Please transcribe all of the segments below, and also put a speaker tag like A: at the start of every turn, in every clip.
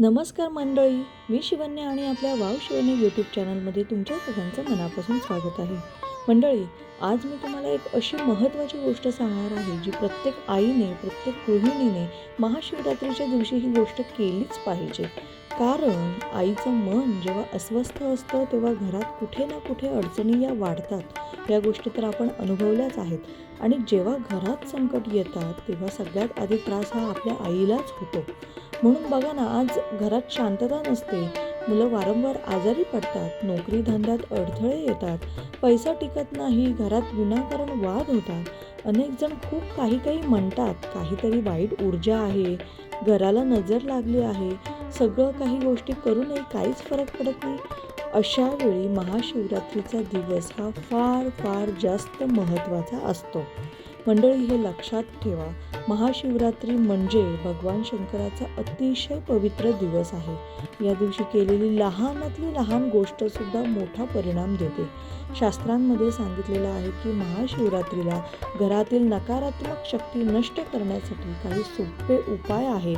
A: नमस्कार मंडळी मी शिवन्या आणि आपल्या वाव शिवन्या यूट्यूब चॅनलमध्ये तुमच्या सगळ्यांचं मनापासून स्वागत आहे. मंडळी आज मी तुम्हाला एक अशी महत्त्वाची गोष्ट सांगणार आहे जी प्रत्येक आईने प्रत्येक गृहिणीने महाशिवरात्रीच्या दिवशी ही गोष्ट केलीच पाहिजे. कारण आईचं मन जेव्हा अस्वस्थ असतं तेव्हा घरात कुठे ना कुठे अडचणी या वाढतात. या गोष्टी तर आपण अनुभवल्याच आहेत. आणि जेव्हा घरात संकट येतात तेव्हा सगळ्यात आधी त्रास हा आपल्या आईलाच होतो. म्हणून बघा ना आज घरात शांतता नसते. मुलं वारंवार आजारी पडतात नोकरी धंद्यात अडथळे येतात पैसा टिकत नाही घरात विनाकारण वाद होतात. अनेक जण खूप काही काही म्हणतात काहीतरी वाईट ऊर्जा आहे घराला नजर लागली आहे. सगळं काही गोष्टी करूनही काहीच फरक पडत नाही. अशा वेळी महाशिवरात्रीचा दिवस हा फार फार जास्त महत्त्वाचा असतो. मंडळी हे लक्षात ठेवा महाशिवरात्री म्हणजे भगवान शंकराचा अतिशय पवित्र दिवस आहे. या दिवशी केलेली लहानातली लहान गोष्टसुद्धा मोठा परिणाम देते. शास्त्रांमध्ये सांगितलेलं आहे की महाशिवरात्रीला घरातील नकारात्मक शक्ती नष्ट करण्यासाठी काही सोपे उपाय आहेत.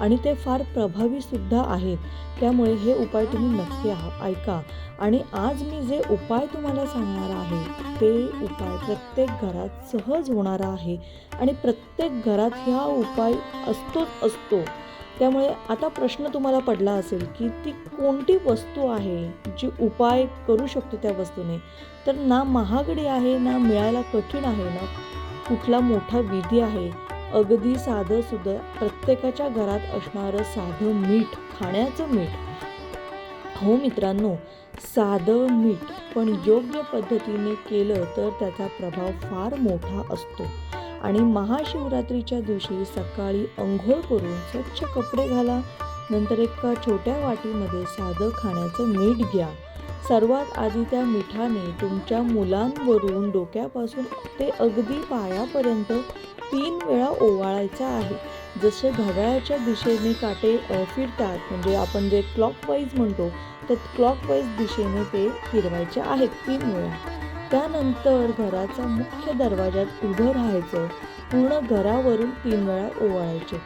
A: आणि ते फार प्रभावीसुद्धा आहेत. त्यामुळे हे उपाय तुम्ही नक्की आहा- ऐका. आणि आज मी जे उपाय तुम्हाला सांगणार आहे ते उपाय प्रत्येक घरात सहज होणारा आहे. आणि प्रत्येक घरात ह्या उपाय असतोच असतो. त्यामुळे आता प्रश्न तुम्हाला पडला असेल की ती कोणती वस्तू आहे जी उपाय करू शकतो त्या वस्तूने? तर ना महागडी आहे ना मिळायला कठीण आहे ना कुठला मोठा विधी आहे. अगदी साधं सुद्धा प्रत्येकाच्या घरात असणारं साधं मीठ खाण्याचं मीठ. हो मित्रांनो साधं मीठ पण योग्य पद्धतीने केलं तर त्याचा प्रभाव फार मोठा असतो. आणि महाशिवरात्रीच्या दिवशी सकाळी अंघोळ करून स्वच्छ कपडे घाला नंतर एका छोट्या वाटीमध्ये साधं खाण्याचं मीठ घ्या. सर्वात आधी त्या मिठाने तुमच्या मुलांवरून डोक्यापासून ते अगदी पायापर्यंत तीन वेळा ओवाळायचा आहे. जसे घड्याळाच्या दिशेने काटे फिरतात म्हणजे आपण जे क्लॉकवाईज म्हणतो तर क्लॉकवाईज दिशेने ते फिरवायचे आहेत तीन वेळा. त्यानंतर घराचा मुख्य दरवाजात उभं राहायचं पूर्ण घरावरून तीन वेळा ओवाळायचे.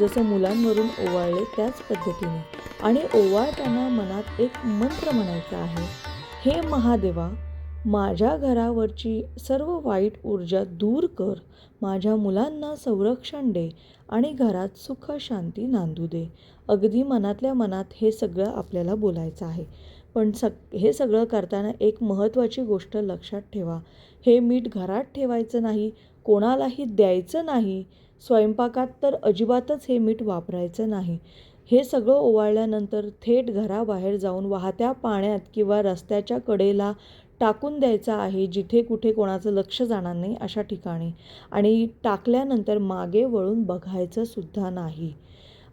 A: जसं मुलांवरून ओवाळले त्याच पद्धतीने. आणि ओवाळताना मनात एक मंत्र म्हणायचा आहे. हे महादेवा माझ्या घरावरची सर्व वाईट ऊर्जा दूर कर. माझ्या मुलांना संरक्षण दे आणि घरात सुख शांती नांदू दे. अगदी मनातल्या मनात हे सगळं आपल्याला बोलायचं आहे. पण सग हे सगळं करताना एक महत्त्वाची गोष्ट लक्षात ठेवा. हे मीठ घरात ठेवायचं नाही कोणालाही द्यायचं नाही. स्वयंपाकात तर अजिबातच हे मीठ वापरायचं नाही. हे सगळं ओवाळल्यानंतर थेट घराबाहेर जाऊन वाहत्या पाण्यात किंवा रस्त्याच्या कडेला टाकून द्यायचा आहे जिथे कुठे कोणाचं लक्ष जाणार नाही अशा ठिकाणी. आणि टाकल्यानंतर मागे वळून बघायचं सुद्धा नाही.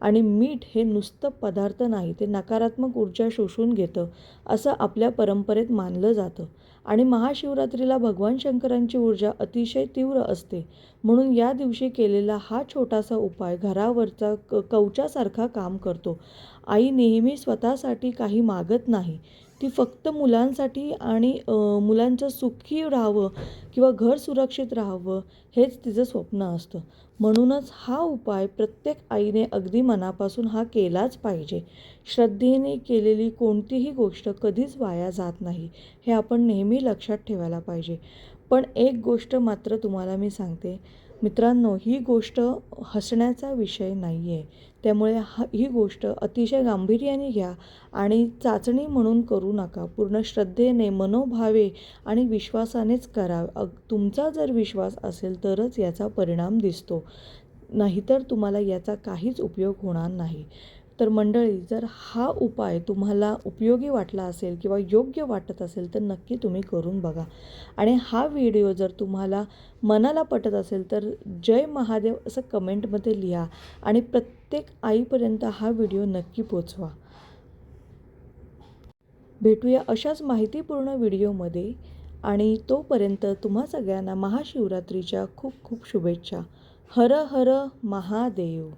A: आणि मीठ हे नुसतं पदार्थ नाही ते नकारात्मक ऊर्जा शोषून घेतं असं आपल्या परंपरेत मानलं जातं. आणि महाशिवरात्रीला भगवान शंकरांची ऊर्जा अतिशय तीव्र असते. म्हणून या दिवशी केलेला हा छोटासा उपाय घरावरचा क कवचासारखा काम करतो. आई नेहमी स्वतःसाठी काही मागत नाही. ती फक्त मुलांसाठी आणि मुलांचं सुखी राहावं किंवा घर सुरक्षित राहावं हेच तिचं स्वप्न असतं. म्हणूनच हा उपाय प्रत्येक आईने अगदी मनापासून हा केलाच पाहिजे. श्रद्धेने केलेली कोणतीही गोष्ट कधीच वाया जात नाही हे आपण नेहमी लक्षात ठेवायला पाहिजे. पण एक गोष्ट मात्र तुम्हाला मी सांगते. मित्रांनो ही गोष्ट हसण्याचा विषय नाही आहे त्यामुळे हा ही गोष्ट अतिशय गांभीर्याने घ्या आणि चाचणी म्हणून करू नका. पूर्ण श्रद्धेने मनोभावे आणि विश्वासानेच करा. अग तुमचा जर विश्वास असेल तरच याचा परिणाम दिसतो. नाहीतर तुम्हाला याचा काहीच उपयोग होणार नाही. तर मंडळी जर हा उपाय तुम्हाला उपयोगी वाटला असेल किंवा योग्य वाटत असेल तर नक्की तुम्ही करून बघा. आणि हा व्हिडिओ जर तुम्हाला मनाला पटत असेल तर जय महादेव असं कमेंटमध्ये लिहा आणि प्रत्येक आईपर्यंत हा व्हिडिओ नक्की पोचवा. भेटूया अशाच माहितीपूर्ण व्हिडिओमध्ये आणि तोपर्यंत तुम्हा सगळ्यांना महाशिवरात्रीच्या खूप खूप शुभेच्छा. हर हर महादेव.